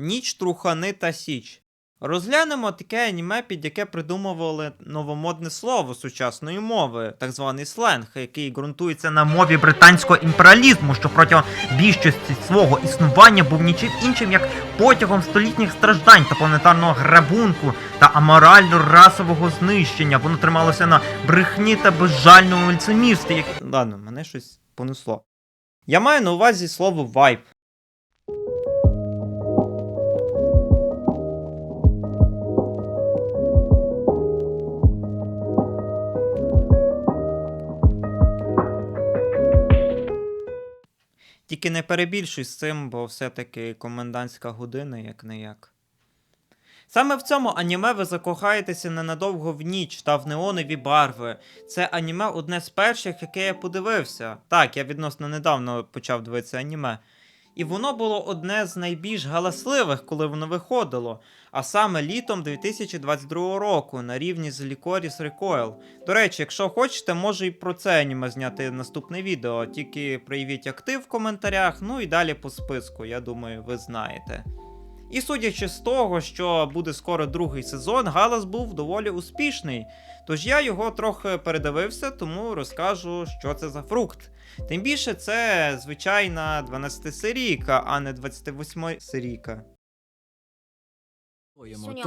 Ніч Трухани та Січ. Розглянемо таке аніме, під яке придумували новомодне слово сучасної мови, так званий сленг, який ґрунтується на мові британського імперіалізму, що протягом більшості свого існування був нічим іншим, як потягом столітніх страждань та планетарного грабунку та аморально-расового знищення. Воно трималося на брехні та безжальному лицемірстві. Як... Ладно, мене щось понесло. Я маю на увазі слово вайб. Тільки не перебільшуй з цим, бо все-таки комендантська година, як не як. Саме в цьому аніме ви закохаєтеся ненадовго в ніч та в неонові барви. Це аніме одне з перших, яке я подивився. Так, я відносно недавно почав дивитися аніме. І воно було одне з найбільш галасливих, коли воно виходило, а саме літом 2022 року на рівні з Лікоріс Recoil. До речі, якщо хочете, можу і про це аніме зняти наступне відео, тільки проявіть актив в коментарях, ну і далі по списку, я думаю, ви знаєте. І судячи з того, що буде скоро другий сезон, галас був доволі успішний. Тож я його трохи передивився, тому розкажу, що це за фрукт. Тим більше це звичайна 12 серійка, а не 28 серійка.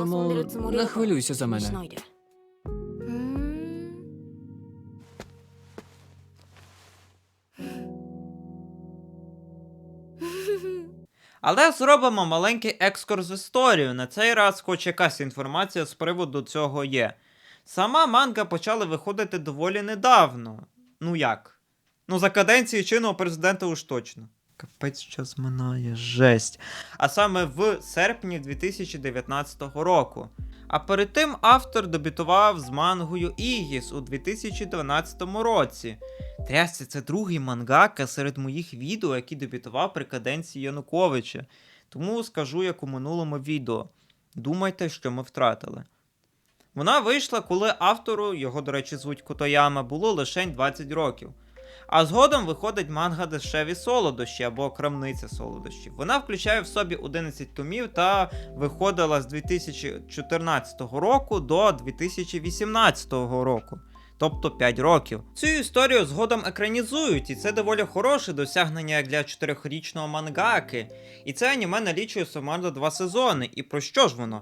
Ну, не хвилюйся за мене. Але зробимо маленький екскурс в історію. На цей раз хоч якась інформація з приводу цього є. Сама манга почала виходити доволі недавно. Ну як? Ну, за каденції чинного президента уж точно. Капець час минає, жесть. А саме в серпні 2019 року. А перед тим автор дебютував з мангою Ігіс у 2012 році. Трясся, це другий мангака серед моїх відео, який дебютував при каденції Януковича. Тому скажу як у минулому відео. Думайте, що ми втратили. Вона вийшла, коли автору, його, до речі, звуть Котояма, було лише 20 років. А згодом виходить манга Дешеві солодощі або Крамниця солодощів. Вона включає в собі 11 томів та виходила з 2014 року до 2018 року. Тобто 5 років. Цю історію згодом екранізують, і це доволі хороше досягнення як для 4-річного мангаки. І це аніме налічує сумарно два сезони. І про що ж воно?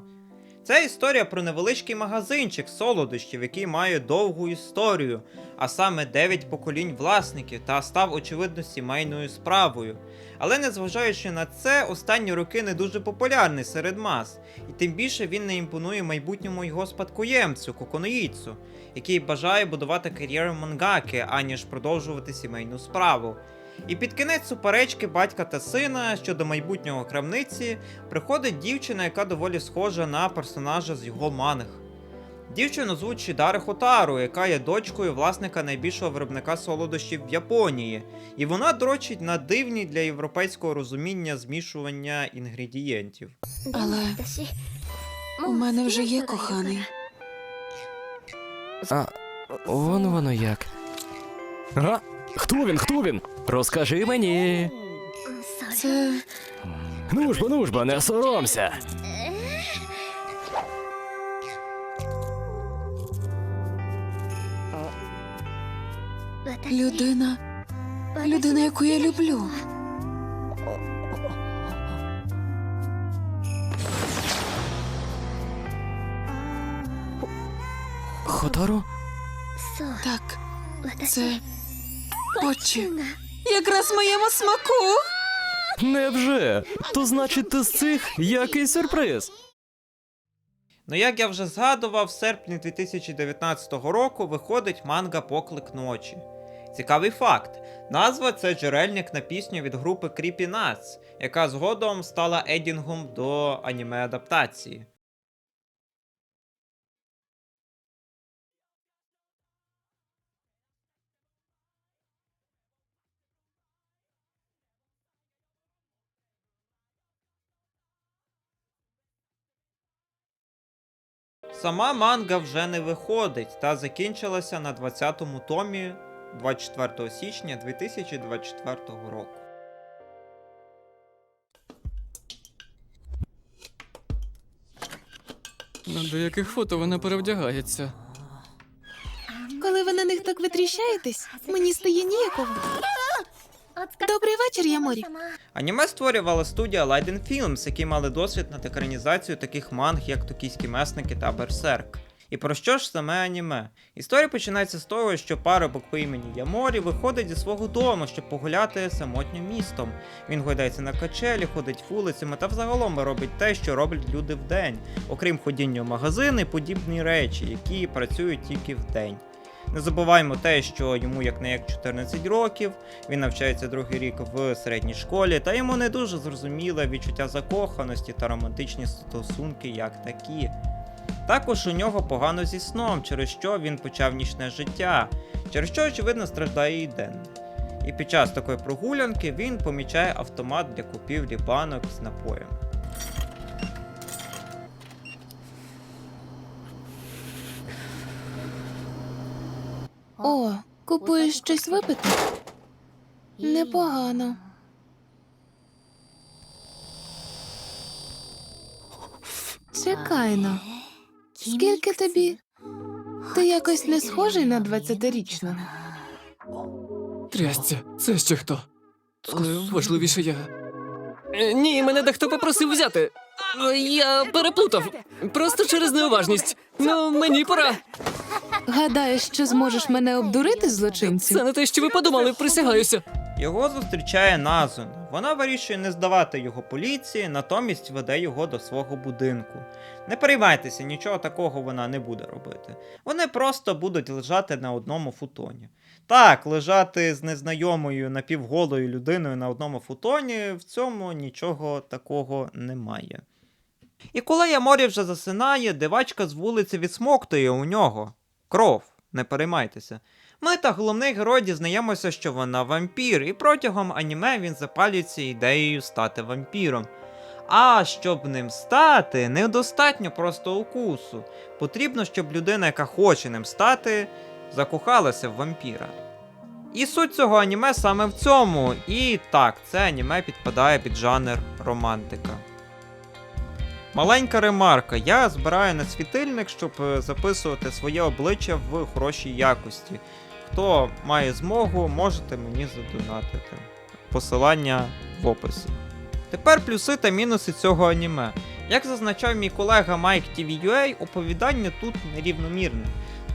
Це історія про невеличкий магазинчик солодощів, який має довгу історію, а саме 9 поколінь власників та став очевидно сімейною справою. Але незважаючи на це, останні роки не дуже популярний серед мас, і тим більше він не імпонує майбутньому його спадкоємцю Коконоїцу, який бажає будувати кар'єру мангаки, аніж продовжувати сімейну справу. І під кінець суперечки батька та сина щодо майбутнього крамниці приходить дівчина, яка доволі схожа на персонажа з його манг. Дівчину звуть Шідари Хотару, яка є дочкою власника найбільшого виробника солодощів в Японії, і вона дрочить на дивні для європейського розуміння змішування інгредієнтів. Але у мене вже є коханий. А, вон воно як. А? Хто він? Хто він? Розкажи мені. Ну ж бо, ну ж бо, не соромся. Людина. Людина, яку я люблю. Хотору? Так. Це очі. が Якраз моєму смаку. Невже? То значить ти з цих який сюрприз? Ну, як я вже згадував, в серпні 2019 року виходить манга Поклик ночі. Цікавий факт: назва це джерельник на пісню від групи Creepy Nuts, яка згодом стала едінгом до аніме адаптації. Сама манга вже не виходить та закінчилася на 20-му томі 24 січня 2024 року. Ну, на деяких фото вона перевдягається. Коли ви на них так витріщаєтесь, мені стає ніяково. Добрий вечір, Яморі. Аніме створювала студія Leiden Films, які мали досвід над екранізацією таких манг, як Токійські месники та Берсерк. І про що ж саме аніме? Історія починається з того, що парубок по імені Яморі виходить зі свого дому, щоб погуляти самотнім містом. Він гойдається на качелі, ходить вулицями та взагалом робить те, що роблять люди вдень, окрім ходіння в магазини, подібні речі, які працюють тільки вдень. Не забуваємо те, що йому як не як 14 років, він навчається другий рік в середній школі, та йому не дуже зрозуміле відчуття закоханості та романтичні стосунки як такі. Також у нього погано зі сном, через що він почав нічне життя, через що, очевидно, страждає і денне. І під час такої прогулянки він помічає автомат для купівлі банок з напоєм. О, купуєш щось випити? Непогано. Чекай но. Скільки тобі? Ти якось не схожий на 20-річного. Трясця, це ще хто? Але важливіше я. Ні, мене дехто попросив взяти. Я переплутав. Просто через неуважність. Ну, мені пора. Гадаєш, що зможеш мене обдурити, злочинцю? Це не те, що ви подумали, присягаюся. Його зустрічає Назуна. Вона вирішує не здавати його поліції, натомість веде його до свого будинку. Не переймайтеся, нічого такого вона не буде робити. Вони просто будуть лежати на одному футоні. Так, лежати з незнайомою напівголою людиною на одному футоні, в цьому нічого такого немає. І коли Яморі вже засинає, дивачка з вулиці відсмоктує у нього. Кров, не переймайтеся. Ми та головний герой дізнаємося, що вона вампір, і протягом аніме він запалюється ідеєю стати вампіром. А щоб ним стати, недостатньо просто укусу. Потрібно, щоб людина, яка хоче ним стати, закохалася в вампіра. І суть цього аніме саме в цьому. І так, це аніме підпадає під жанр романтика. Маленька ремарка. Я збираю на світильник, щоб е, записувати своє обличчя в хорошій якості. Хто має змогу, можете мені задонатити. Посилання в описі. Тепер плюси та мінуси цього аніме. Як зазначав мій колега Mike TV.ua, оповідання тут нерівномірне.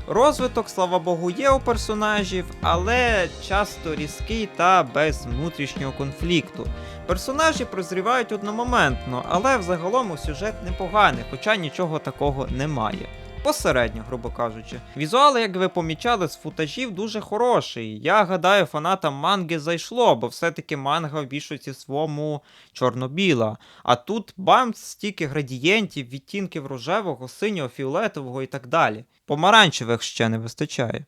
Розвиток, слава Богу, є у персонажів, але часто різкий та без внутрішнього конфлікту. Персонажі прозрівають одномоментно, але взагалом у сюжет непоганий, хоча нічого такого немає. Посередньо, грубо кажучи. Візуал, як ви помічали, з футажів дуже хороший. Я гадаю, фанатам манги зайшло, бо все-таки манга в більшості своєму чорно-біла. А тут бам, стільки градієнтів, відтінків рожевого, синього, фіолетового і так далі. Помаранчевих ще не вистачає.